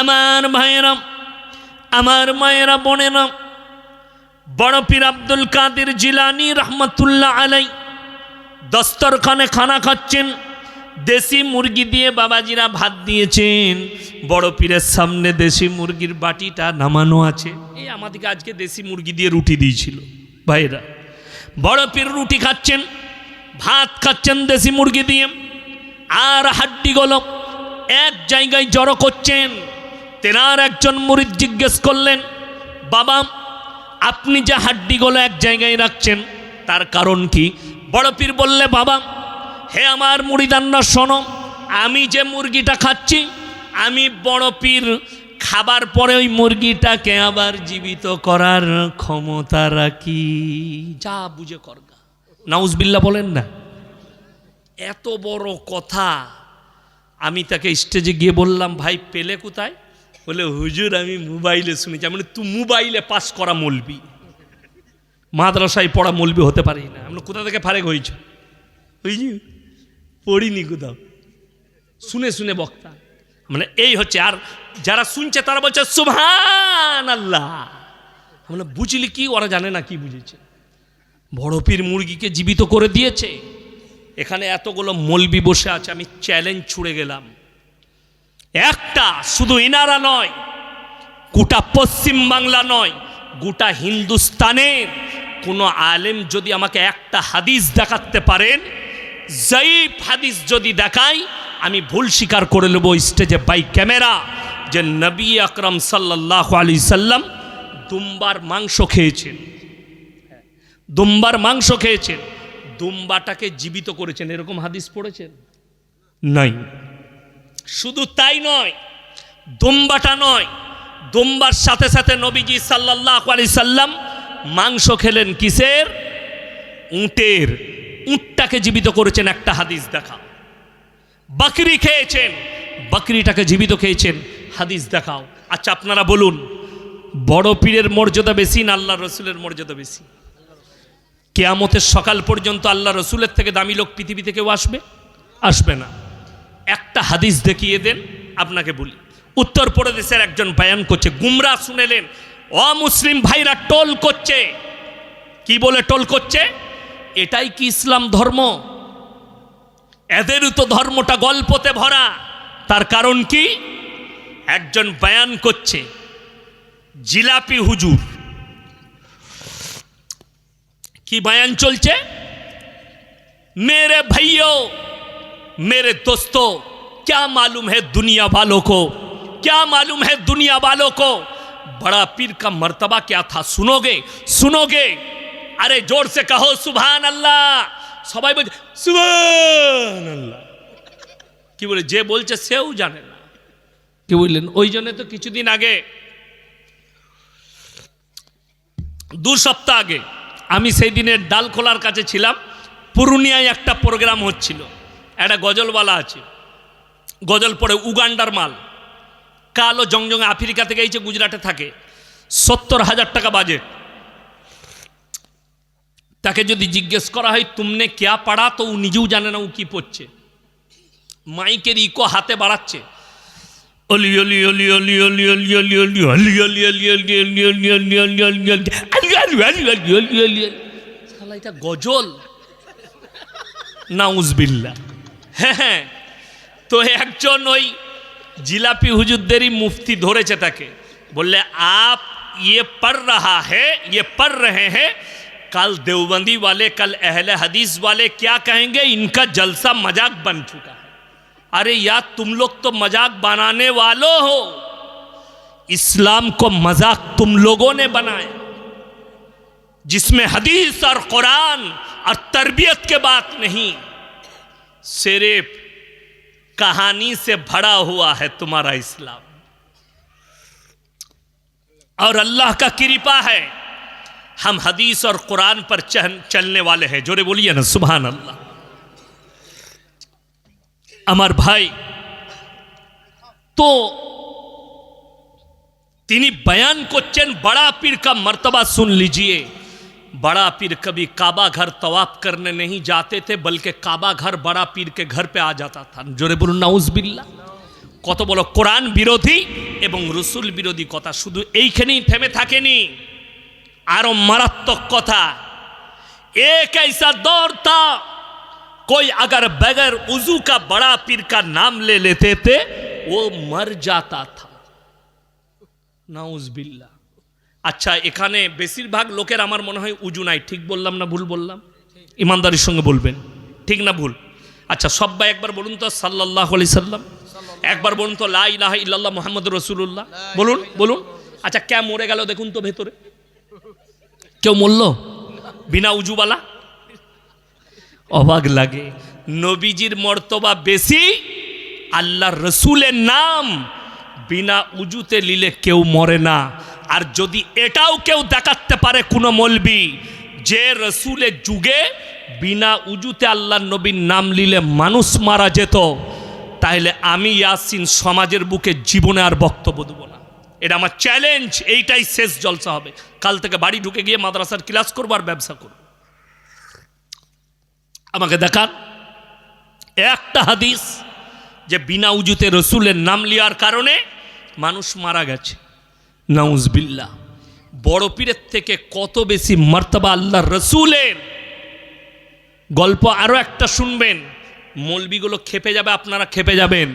আমার ভাইয়েরা আমার মায়েরা বোনেরা, বড় পীর আব্দুল কাদের জিলানি রহমতুল্লাহ আলাই দস্তরখানে খানা খাচ্ছেন, দেশি মুরগি দিয়ে বাবাজিরা ভাত দিয়েছেন, বড় পীরের সামনে দেশি মুরগির বাটিটা নামানো আছে। এই আমাদেরকে আজকে দেশি মুরগি দিয়ে রুটি দিয়েছিল ভাইরা বড় পীর রুটি খাচ্ছেন, ভাত খাচ্ছেন দেশি মুরগি দিয়ে, আর হাড্ডিগুলো এক জায়গায় জড়ো করছেন। তেনার একজন মুরিদ জিজ্ঞেস করলেন, বাবা, আপনি যে হাড্ডিগুলো এক জায়গায় রাখছেন, তার কারণ কি? বড় পীর বললে, বাবা, হে আমার মুড়িদান্না, শোনো, আমি যে মুরগিটা খাচ্ছি, আমি বড় পীর, খাবার পরে ওই মুরগিটাকে আবার জীবিত করার ক্ষমতা রাখি। যা বুঝে করগা নাউজবিল্লা বলেন না। এত বড় কথা, আমি তাকে স্টেজে গিয়ে বললাম, ভাই, পেলে কোথায়? বলে, হুজুর, আমি মোবাইলে শুনেছি। আমি তুই মোবাইলে পাস করা মলবি। মাদ্রাসায় পড়া মলবি হতে পারি না। আমরা কোথা থেকে ফারেক হয়েছ? বুঝলি? পড়িনি কোথাও। শুনে শুনে বক্তা। মানে এই হচ্ছে, আর যারা শুনছে, তারা বলছে সুবহান আল্লাহ আমরা বুঝলি কি? ওরা জানে না কি বুঝেছে? বড় পীর মুরগিকে জীবিত করে দিয়েছে। এখানে এতগুলো মলবি বসে আছে, আমি চ্যালেঞ্জ ছুড়ে গেলাম। একটা শুধু ইনারা নয়, গোটা পশ্চিম বাংলা নয়, গোটা হিন্দুস্তানের কোনো আলেম যদি আমাকে একটা হাদিস দেখাতে পারেন জয়ীফ হাদিস যদি দেখাই, আমি ভুল স্বীকার করে নেব স্টেজে বাই ক্যামেরা যে নবী আকরম সাল্লাহ আলি সাল্লাম দুম্বার মাংস খেয়েছেন। দুম্বার মাংস খেয়েছেন, দুম্বাটাকে জীবিত করেছেন, এরকম হাদিস পড়েছেন? নাই। শুধু তাই নয়, দুম্বাটা নয়, দুম্বার সাথে সাথে নবীজি সাল্লাহ আলি সাল্লাম মাংস খেলেন কিসের? উটের। উটটাকে জীবিত করেছেন একটা হাদিস দেখা। বাকরি খেয়েছেন। বাকরিটাকে জীবিত খেয়েছেন। হাদিস দেখাও। আচ্ছা আপনারা বলুন, বড় পীরের মর্যাদা বেশি না আল্লাহ রসুলের মর্যাদা বেশি? কেয়ামতের সকাল পর্যন্ত আল্লাহ রসুলের থেকে দামি লোক পৃথিবীতে কেউ আসবে? আসবে না। একটা হাদিস দেখিয়ে দেন, আপনাকে বলি। উত্তর প্রদেশের একজন বায়ান করছে, গুমরা শুনেলেন অমুসলিম ভাইরা টোল করছে। কি বলে টোল করছে? এটাই কি ইসলাম ধর্ম? এদেরও তো ধর্মটা গল্পতে ভরা। তার কারণ কি? একজন বায়ান করছে, জিলাপি হুজুর। কি বায়ান চলছে? মেরে ভাইও मेरे दोस्तों क्या मालूम है दुनिया वालों को क्या मालूम है दुनिया वालों को बड़ा पीर का मर्तबा क्या था सुनोगे सुनोगे अरे जोर से कहो सुभान अल्लाह সবাই বলছে সুবহান আল্লাহ কি বলে যে বলছে সেও জানে না কি বললেন ওই জন্য তো কিছুদিন আগে দু সপ্তাহ আগে আমি সেই দিনের ডালখোলার কাছে ছিলাম পুরুলিয়ায় একটা প্রোগ্রাম হচ্ছিল একটা গজলওয়ালা আছে গজল পড়ে উগান্ডার মাল কালো জংজঙ্গে আফ্রিকা থেকে এইছে গুজরাটে থাকে সত্তর হাজার টাকা বাজেট তাকে যদি জিজ্ঞেস করা হয় তুমনে ক্যা পাড়া তো ও নিজেও জানে না ও কি পড়ছে মাইকের ইকো হাতে বাড়াচ্ছে অলি এটা গজল নাউজবিল্লা হ্যাঁ হ্যাঁ তো একজন ওই জিলাপি হুজুরদেরই মুফতি ধরেছে তাকে বললে আপ ये पढ़ रहा है ये पढ़ रहे हैं कल देवबंदी वाले कल अहले हदीस वाले क्या कहेंगे इनका जलसा मजाक बन चुका है अरे यार तुम लोग तो मजाक बनाने वालों हो इस्लाम को मजाक तुम लोगों ने बनाया जिसमें हदीस और कुरान और तरबियत के बात नहीं सिर्फ़ कहानी से भरा हुआ है तुम्हारा इस्लाम। और अल्लाह का कृपा है, हम हदीस और कुरान पर चलने वाले हैं। जोरे बोलिए ना सुबह अल्लाह अमर भाई तो तिनी बयान को चैन बड़ा पीर का मर्तबा सुन लीजिए। बड़ा पीर कभी काबा घर तवाफ करने नहीं जाते थे बल्कि काबा घर बड़ा पीर के घर पे आ जाता था जोरे বলুন নাউজ বিল্লাহ কত বড় কোরআন বিরোধী এবং রসুল বিরোধী কথা শুধু এইখানেই থেমে থাকেনি আরও মারাত্মক কথা এক ऐसा दौर था कोई अगर बगैर उजू का बड़ा पीर का नाम ले लेते थे वो मर जाता था नाउज बिल्ला আচ্ছা এখানে বেশিরভাগ লোকের আমার মনে হয় উজু নাই। ঠিক বললাম না ভুল বললাম? ইমানদারির সঙ্গে বলবেন। ঠিক না ভুল? আচ্ছা সবাই একবার বলুন তো সাল্লাহ আলি সাল্লাম। একবার বলুন তো, লা ইলাহা ইল্লাল্লাহ মোহাম্মদ রসুল্লাহ বলুন বলুন। আচ্ছা কে মরে গেল দেখুন তো ভেতরে। কেউ মরল? বিনা উজুবালা? অবাক লাগে। নবীজির মর্তবা বেশি আল্লাহ রসুলের নাম। বিনা উজুতে নিলে কেউ মরে না। আর যদি এটাও কেউ দেখাতে পারে কোনো মলবি, যে রসুলের যুগে বিনা উজুতে আল্লাহ নবীর নাম নিলে মানুষ মারা যেত তাহলে আমি ইয়াসিন সমাজের বুকে জীবনে আর বক্তব্য দেবো না। এটা আমার চ্যালেঞ্জ এইটাই শেষ জলসা হবে। কাল থেকে বাড়ি ঢুকে গিয়ে মাদ্রাসার ক্লাস করব আর ব্যবসা করব। আমাকে দেখান। একটা হাদিস যে বিনা উজুতে রসুলের নাম লিয়ার কারণে মানুষ মারা গেছে। নাউজবিল্লা বড় পীরের থেকে কত বেশি মর্তবা আল্লাহ রসুলের? গল্প আরও একটা শুনবেন। মলবিগুলো খেপে যাবে, আপনারা খেপে যাবেন।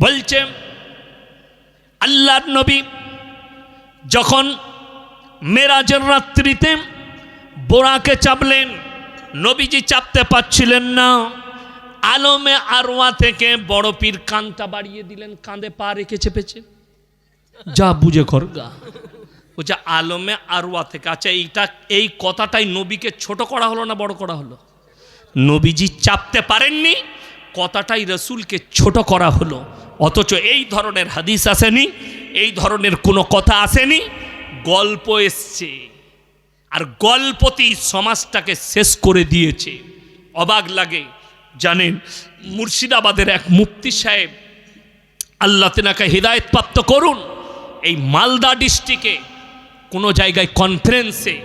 বলছে, আল্লাহর নবী যখন মেরাজের রাত্রিতে বোরাকে চাপলেন, নবীজি চাপতে পারছিলেন না। আলমে আরোয়া থেকে বড় পীর কানটা বাড়িয়ে দিলেন, কাঁধে পা রেখে চেপেছে। যা বুঝে কর। গা বলছে, আলমে আরওয়া থেকে। আচ্ছা এইটা, এই কথাটাই নবীকে ছোট করা হলো না বড় করা হলো? নবীজি চাপতে পারেননি, কথাটাই রসুলকে ছোট করা হলো। অথচ এই ধরনের হাদিস আসেনি, এই ধরনের কোনো কথা আসেনি, গল্প এসছে। আর গল্পতি সমাজটাকে শেষ করে দিয়েছে। অবাক লাগে, জানেন, মুর্শিদাবাদের এক মুফতি সাহেব, আল্লাহ তেনাকে হৃদায়ত প্রাপ্ত করুন। এই মালদা ডিস্ট্রিক্টে কোনো জায়গায় কনফারেন্সে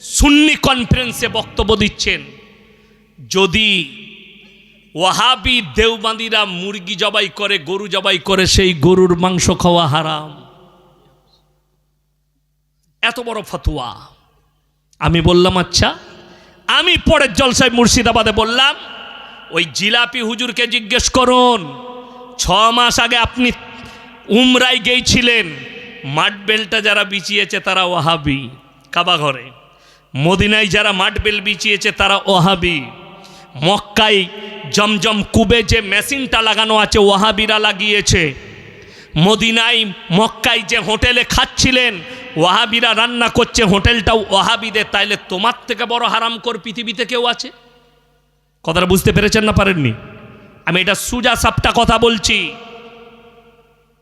সুন্নি কনফারেন্সে বক্তব্য দিচ্ছেন। যদি ওয়াহাবি দেওবান্দিরা মুরগি জবাই করে, গরু জবাই করে, সেই গরুর মাংস খাওয়া হারাম। এত বড় ফতুয়া। আমি বললাম আচ্ছা। আমি পরের জলসায় মুর্শিদাবাদে বললাম, ওই জিলাপি হুজুরকে জিজ্ঞেস করুন। ছ মাস আগে আপনি উমরাই গেছিলেন মাঠবেলটা যারা বিছিয়েছে তারা ওহাবি কাবা ঘরে। মদিনায় যারা মাঠবেল বিছিয়েছে তারা ওহাবি মক্কায় জমজম কুবে যে মেশিনটা লাগানো আছে ওহাবিরা লাগিয়েছে। মদিনায়, মক্কায় যে হোটেলে খাচ্ছিলেন, ওয়াহাবিরা রান্না করছে, হোটেলটাও ওয়াহাবিদের। তাইলে তোমার থেকে বড় হারাম কর পৃথিবীতে কেউ আছে? কথাটা বুঝতে পেরেছেন না পারেননি? আমি এটা সুজা সাপটা কথা বলছি।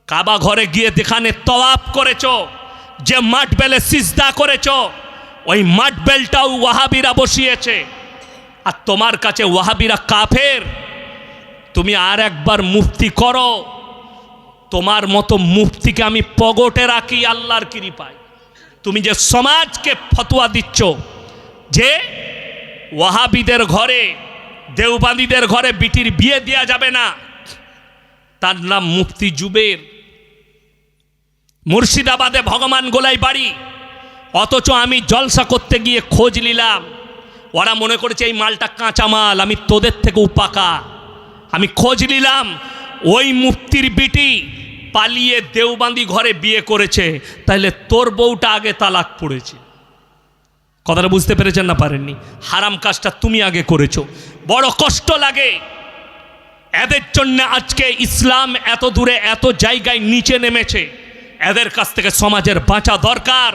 কাবা ঘরে গিয়ে যেখানে তওয়াপ করেছ, যে মাঠ বেলে সিজদা করেছ, ওই মাঠ বেলটাও ওয়াহাবিরা বসিয়েছে। আর তোমার কাছে ওয়াহাবিরা কাফের? তুমি আর একবার মুফতি করো। তোমার মতো মুফতিকে আমি পগটে রাখি আল্লাহর কৃপায়। তুমি যে সমাজকে ফতোয়া দিচ্ছ, যে ওয়াহাবিদের ঘরে দেওবাদীদের ঘরে বিটির বিয়ে দেওয়া যাবে না, তার নাম মুফতি জুবের। মুর্শিদাবাদে ভগবান গোলাই বাড়ি। অথচ আমি জলসা করতে গিয়ে খোঁজ নিলাম। ওরা মনে করেছে এই মালটা কাঁচা মাল, আমি তোদের থেকেও পাকা আমি খোঁজ নিলাম, ওই মুক্তির বিটি পালিয়ে দেওবান্দি ঘরে বিয়ে করেছে। তাহলে তোর বউটা আগে তালাক পড়েছে। কথাটা বুঝতে পেরেছেন না পারেননি? হারাম কাজটা তুমি আগে করেছ। বড় কষ্ট লাগে। এদের জন্য আজকে ইসলাম এত দূরে, এত জায়গায় নিচে নেমেছে। এদের কাছ থেকে সমাজের বাঁচা দরকার।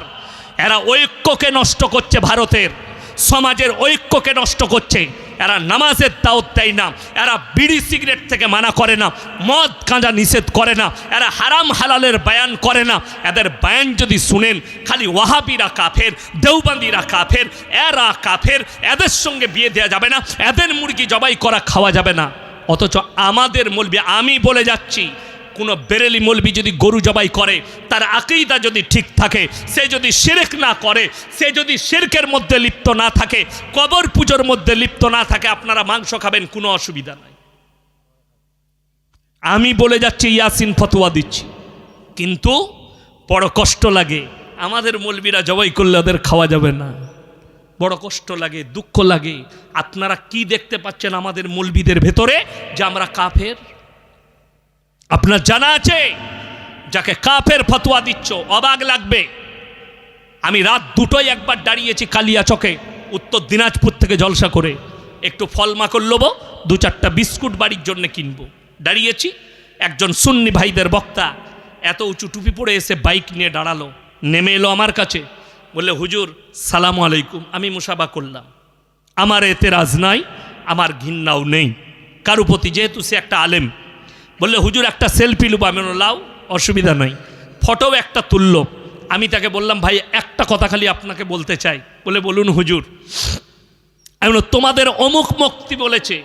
এরা ঐক্যকে নষ্ট করছে ভারতের। সমাজের ঐক্যকে নষ্ট করছে। এরা নামাজের দাওয়াত দেয় না। এরা বিড়ি সিগারেট থেকে মানা করে না। মদ গাঁজা নিষেধ করে না। এরা হারাম হালালের বায়ান করে না। এদের বায়ান যদি শুনেন, খালি ওয়াহাবিরা কাফের, দেওবান্দিরা কাফের, এরা কাফের, এদের সঙ্গে বিয়ে দেওয়া যাবে না। এদের মুরগি জবাই করা খাওয়া যাবে না। অথচ আমাদের মলবি আমি বলে যাচ্ছি কোনো বেরেলি মলবি যদি গরু জবাই করে, তার আকিদা যদি ঠিক থাকে, সে যদি শিরক না করে, সে যদি শিরকের মধ্যে লিপ্ত না থাকে, কবর পুজোর মধ্যে লিপ্ত না থাকে, আপনারা মাংস খাবেন, কোনো অসুবিধা নাই। আমি বলে যাচ্ছি, ইয়াসিন ফতোয়া দিচ্ছি। কিন্তু বড় কষ্ট লাগে, আমাদের মলবিরা জবাই করলে ওদের খাওয়া যাবে না। বড় কষ্ট লাগে, দুঃখ লাগে। আপনারা কি দেখতে পাচ্ছেন আমাদের মলবিদের ভেতরে? যে আমরা কাফের? আপনার জানা আছে? যাকে কাফের ফতোয়া দিচ্ছ, অবাক লাগবে। আমি রাত দুটোই একবার দাঁড়িয়েছি কালিয়া চকে, উত্তর দিনাজপুর থেকে জলসা করে। একটু ফল মাকড় লোবো, দু চারটা বিস্কুট বাড়ির জন্য কিনবো। দাঁড়িয়েছি, একজন সুন্নি ভাইদের বক্তা, এত উঁচু টুপি পরে এসে বাইক নিয়ে দাঁড়াল, নেমে এলো আমার কাছে। বললে, হুজুর, সালাম আলাইকুম, আমি মুসাবা করলাম। আমার এতে রাজ নাই, আমার ঘিন্নাও নেই। কারু প্রতি যেহেতু সে একটা আলেম বললে, হুজুর, একটা সেলফি লুব। আমি লাও, অসুবিধা নাই। ফটো একটা তুললো আমি তাকে বললাম, ভাই, একটা কথা খালি আপনাকে বলতে চাই। বলে, বলুন হুজুর। আমি তোমাদের অমুক মুক্তি বলেছে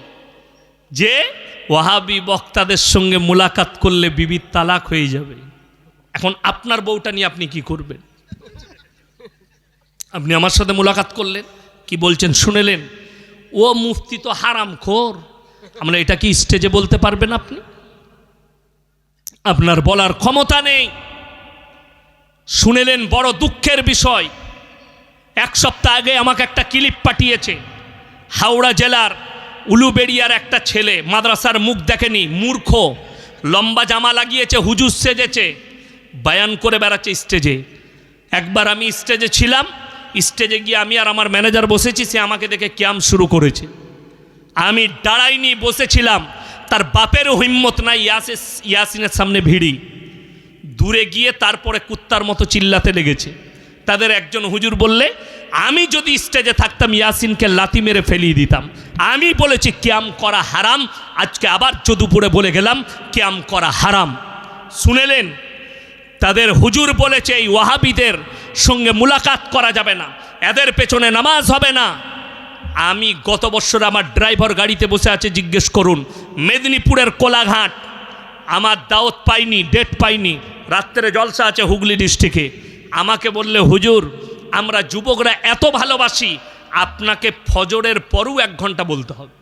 যে ওয়াহাবি বক্তাদের সঙ্গে মোলাকাত করলে বিবির তালাক হয়ে যাবে। এখন আপনার বউটা নিয়ে আপনি কি করবেন? আপনি আমার সাথে মোলাকাত করলেন, কি বলছেন শুনেলেন? ও মুফতি তো হারাম খোর আমরা এটা কি স্টেজে বলতে পারবেন আপনি? আপনার বলার ক্ষমতা নেই। শুনেলেন বড় দুঃখের বিষয়। এক সপ্তাহ আগে আমাকে একটা ক্লিপ পাঠিয়েছে। হাওড়া জেলার উলুবেড়িয়ার একটা ছেলে, মাদ্রাসার মুখ দেখেনি, মূর্খ, লম্বা জামা লাগিয়েছে, হুজুর সেজেছে, বায়ান করে বেড়াচ্ছে স্টেজে। একবার আমি স্টেজে ছিলাম, স্টেজে গিয়ে আমি আর আমার ম্যানেজার বসেছি, সে আমাকে দেখে ক্যাম্প শুরু করেছে। আমি দাঁড়াইনি, বসেছিলাম। তার বাপেরও হিম্মত নাই ইয়াসে ইয়াসিনের সামনে ভিড়ি। দূরে গিয়ে তারপরে কুত্তার মতো চিল্লাতে লেগেছে। তাদের একজন হুজুর বললে, আমি যদি স্টেজে থাকতাম, ইয়াসিনকে লাতি মেরে ফেলিয়ে দিতাম। আমি বলেছি, ক্যাম করা হারাম। আজকে আবার যদুপুরে বলে গেলাম, ক্যাম করা হারাম। শুনেলেন? তাদের হুজুর বলেছে, এই ওয়াহাবিদের সঙ্গে মুলাকাত করা যাবে না। এদের পেছনে নামাজ হবে না। আমি গত বছর আমার ড্রাইভার গাড়িতে বসে আছে, জিজ্ঞেস করুন, মেদিনীপুরের কোলাঘাট। আমার দাওয়াত পাইনি ডেট পাইনি। রাত্রে জলসা আছে হুগলি ডিস্ট্রিক্টে আমাকে বললে, হুজুর, আমরা যুবকরা এত ভালোবাসি, আপনাকে ফজরের পরও এক ঘণ্টা বলতে হবে।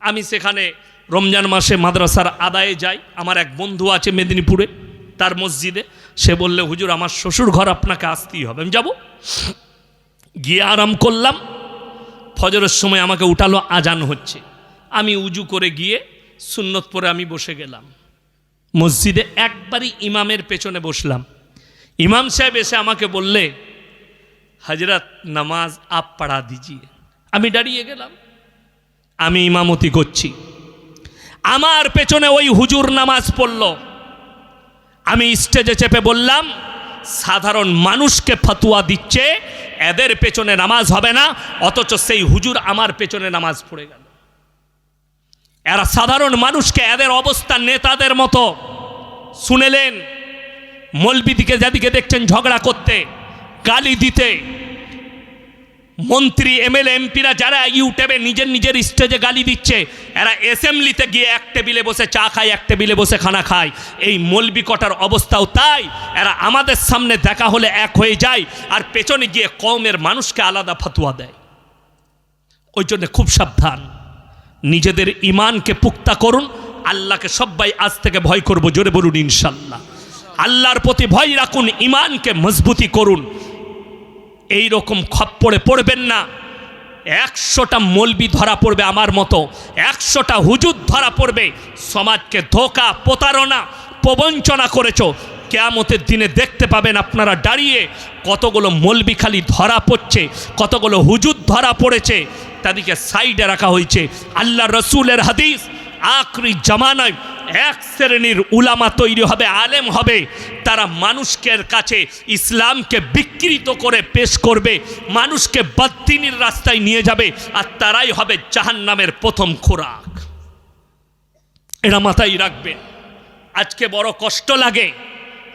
আমি সেখানে রমজান মাসে মাদ্রাসার আদায়ে যাই। আমার এক বন্ধু আছে মেদিনীপুরে, তার মসজিদে। সে বললে, হুজুর, আমার শ্বশুর ঘর আপনাকে আসতেই হবে। আমি যাব। গিয়ে আরাম করলাম। ফজরের সময় আমাকে উঠালো, আজান হচ্ছে। আমি উজু করে গিয়ে সুন্নত পরে আমি বসে গেলাম। মসজিদে একবারই ইমামের পেছনে বসলাম। ইমাম সাহেব এসে আমাকে বললে, হজরত, নামাজ আপ পড়া দিজিয়ে। আমি দাঁড়িয়ে গেলাম। আমি ইমামতি করছি। আমার পেছনে ওই হুজুর নামাজ পড়ল। আমি স্টেজে চেপে বললাম, সাধারণ মানুষকে ফতুয়া দিচ্ছে এদের পেছনে নামাজ হবে না, অথচ সেই হুজুর আমার পেছনে নামাজ পড়ে গেল। এরা সাধারণ মানুষকে এদের অবস্থা নেতাদের মতো শুনেলেন, মলবিদিকে যেদিকে দেখছেন ঝগড়া করতে, গালি দিতে। মন্ত্রী, এমএলএ, এমপিরা যারা ইউটিউবে নিজের নিজের স্টেজে গালি দিচ্ছে, এরা অ্যাসেম্বলিতে গিয়ে এক টেবিলে বসে চা খায়, এক টেবিলে বসে খানা খায়। এই মলবি কটার অবস্থাও তাই। এরা আমাদের সামনে দেখা হলে এক হয়ে যায় আর পেছনে গিয়ে কমের মানুষকে আলাদা ফতুয়া দেয়। ওই জন্য খুব সাবধান। নিজেদের ইমানকে পুক্তা করুন। আল্লাহকে সবাই আজ থেকে ভয় করব, জোরে বলুন ইনশাল্লাহ। আল্লাহর প্রতি ভয় রাখুন ইমানকে মজবুতি করুন। এই রকম খপ্পরে পড়বেন না। একশোটা মলবি ধরা পড়বে আমার মতো, একশোটা হুজুর ধরা পড়বে। সমাজকে ধোকা, প্রতারণা, প্রবঞ্চনা করেছ। কেয়ামতের দিনে দেখতে পাবেন আপনারা দাঁড়িয়ে কতগুলো মলবি খালি ধরা পড়ছে, কতগুলো হুজুর ধরা পড়েছে। তাদেরকে সাইডে রাখা হয়েছে। আল্লাহ রসুলের হাদিস আখরি জামানায় এক শ্রেণির উলামা তৈরি হবে, আলেম হবে। তারা মানুষকে কাছে ইসলামকে বিকৃত করে পেশ করবে, মানুষকে বদ্দিনীর রাস্তায় নিয়ে যাবে, আর তারাই হবে জাহান্নামের প্রথম খোরাক। এরা মাথায় রাখবে, আজকে বড় কষ্ট লাগে।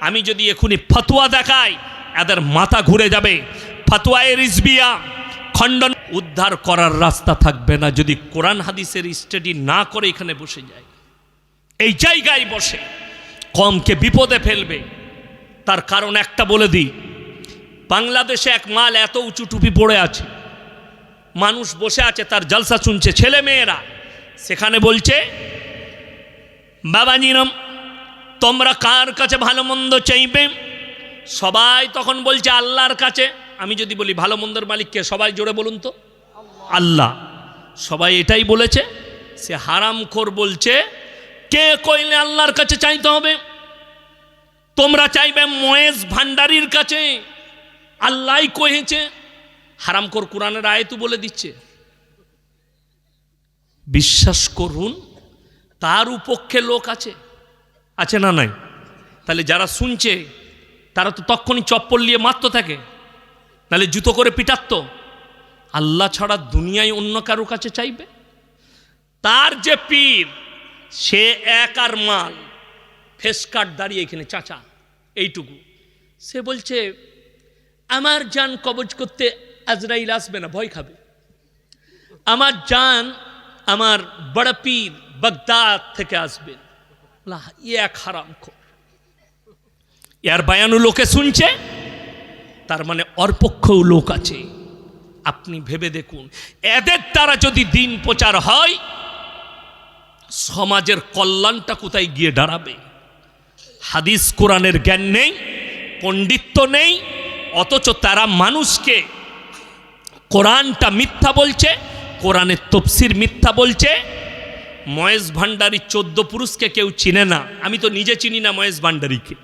আমি যদি এখুনি ফতুয়া দেখাই, এদের মাথা ঘুরে যাবে। ফতুয়ায় রিজবিয়া খণ্ডন, উদ্ধার করার রাস্তা থাকবে না যদি কোরআন হাদিসের স্টাডি না করে এখানে বসে যায়। এই জায়গায় বসে কমকে বিপদে ফেলবে। তার কারণ একটা বলে দিই, বাংলাদেশে এক মাল এত উঁচু টুপি পড়ে আছে। মানুষ বসে আছে, তার জলসা শুনছে ছেলে মেয়েরা। সেখানে বলছে বাবা নিরম তোমরা কার কাছে ভালো মন্দ চাইবে? সবাই তখন বলছে, আল্লাহর কাছে। আমি যদি বলি ভালো মন্দের মালিককে সবাই জোরে বলুন তো। আল্লাহ। সবাই এটাই বলেছে, সে হারামখোর বলছে, কে কইলে আল্লাহর কাছে চাইতে হবে? তোমরা চাইবে ময়েজ ভান্ডারির কাছে। আল্লাহ কহেছে হারামখোর কোরআনের আয়তু বলে দিচ্ছে। বিশ্বাস করুন, তার উপক্ষে লোক আছে। আছে না নাই? তাহলে যারা শুনছে, তারা তো তখনই চপ্পল নিয়ে মারত থাকে। নাহলে জুতো করে পিটাত্ত আল্লাহ ছাড়া দুনিয়ায় অন্য কারও কাছে চাইবে? তার যে পীর সে এক আর মাল। ফেস কাট দাঁড়িয়ে এখানে চাচা এইটুকু। সে বলছে আমার জান কবজ করতে আজরাইল আসবে না ভয় খাবে। আমার জান আমার বড় পীর বাগদাদ থেকে আসবে। আল্লাহ, ই এক হারাম ইয়ার বায়ানু লোকে শুনছে? তার মানে অর্পক্ষও লোক আছে। আপনি ভেবে দেখুন, এদের দ্বারা যদি দিন প্রচার হয়, সমাজের কল্যাণটা কোথায় গিয়ে দাঁড়াবে? হাদিস, কোরআনের জ্ঞান নেই, পণ্ডিত্য নেই, অথচ তারা মানুষকে কোরআনটা মিথ্যা বলছে, কোরআনের তফসির মিথ্যা বলছে। মহেশ ভান্ডারী চোদ্দ পুরুষকে কেউ চিনে না। আমি তো নিজে চিনি না মহেশ ভান্ডারীকে।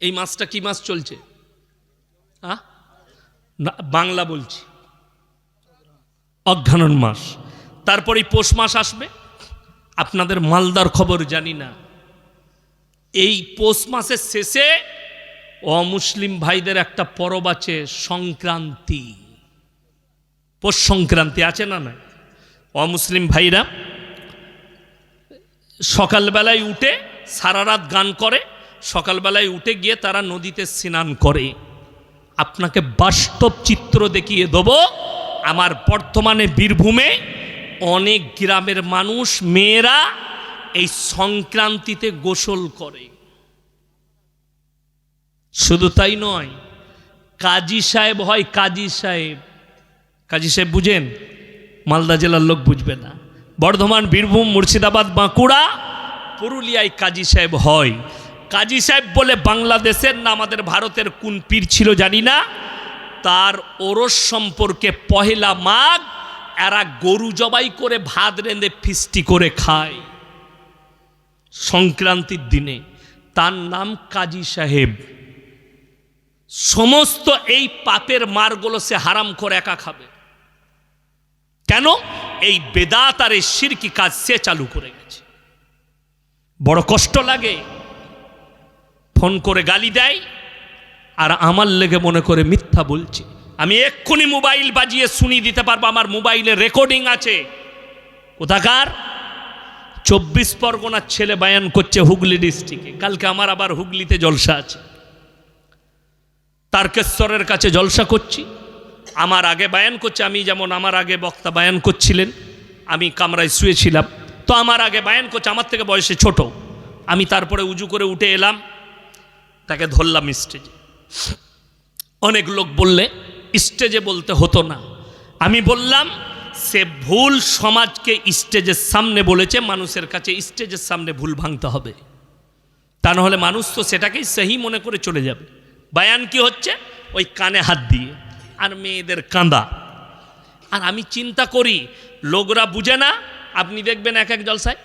এই মাসটা কি মাস চলছে? না, বাংলা বলছি। অজ্ঞানন মাস। তারপরে পৌষ মাস আসবে? আপনাদের মালদার খবর জানি না। এই পৌষ মাসের শেষে অমুসলিম ভাইদের একটা পরব আছে, সংক্রান্তি। পৌষ সংক্রান্তি আছে না না অমুসলিম ভাইরা সকালবেলায় উঠে সারা রাত গান করে সকালবেলায় উঠে গিয়ে তারা নদীতে স্নান করে। আপনাকে বাস্তব চিত্র দেখিয়ে দেব। আমার বর্তমানে বীরভূমে অনেক গ্রামের মানুষ, মেয়েরা এই সংক্রান্তিতে গোসল করে। শুধু তাই নয়, কাজী সাহেব হয় কাজী সাহেব। কাজী সাহেব বুঝেন, মালদা জেলার লোক বুঝবে না। বর্ধমান, বীরভূম, মুর্শিদাবাদ, বাঁকুড়া, পুরুলিয়ায় কাজী সাহেব হয়। কাজী সাহেব বলে, বাংলাদেশের না আমাদের ভারতের কোন পীর ছিল জানি না। তার ওরস সম্পর্কে পহেলা মাঘ, এরা গরু জবাই করে ভাত রেঁধে ফিস্টি করে খায়। সংক্রান্তির দিনে তার নাম কাজী সাহেব। সমস্ত এই পাপের মারগুলো সে হারাম করে একা খাবে। কেন? এই বেদাত আর এই সিরকি কাজ সে চালু করে গেছে। বড় কষ্ট লাগে। ফোন করে গালি দেয় আর আমার লেগে মনে করে মিথ্যা বলছে। আমি এক্ষুনি মোবাইল বাজিয়ে শুনিয়ে দিতে পারব, আমার মোবাইলে রেকর্ডিং আছে। কোথাকার? চব্বিশ পরগনার ছেলে বায়ান করছে হুগলি ডিস্ট্রিক্টে। কালকে আমার আবার হুগলিতে জলসা আছে। তারকেশ্বরের কাছে জলসা করছি। আমার আগে বায়ান করছে, আমি যেমন আমার আগে বক্তা বায়ান করছিলেন, আমি কামরায় শুয়েছিলাম। তো আমার আগে বায়ান করছে, আমার থেকে বয়সে ছোট। আমি তারপরে উজু করে উঠে এলাম। তাকে ধরলাম স্টেজে। অনেক লোক বললে, স্টেজে বলতে হতো না। আমি বললাম, সে ভুল সমাজকে স্টেজের সামনে বলেছে, মানুষের কাছে স্টেজের সামনে ভুল ভাঙতে হবে। তা নাহলে মানুষ তো সেটাকেই সেই মনে করে চলে যাবে। বায়ান কি হচ্ছে? ওই কানে হাত দিয়ে, আর মেয়েদের কাঁদা। আর আমি চিন্তা করি, লোকরা বুঝে না, আপনি দেখবেন এক এক জলসায়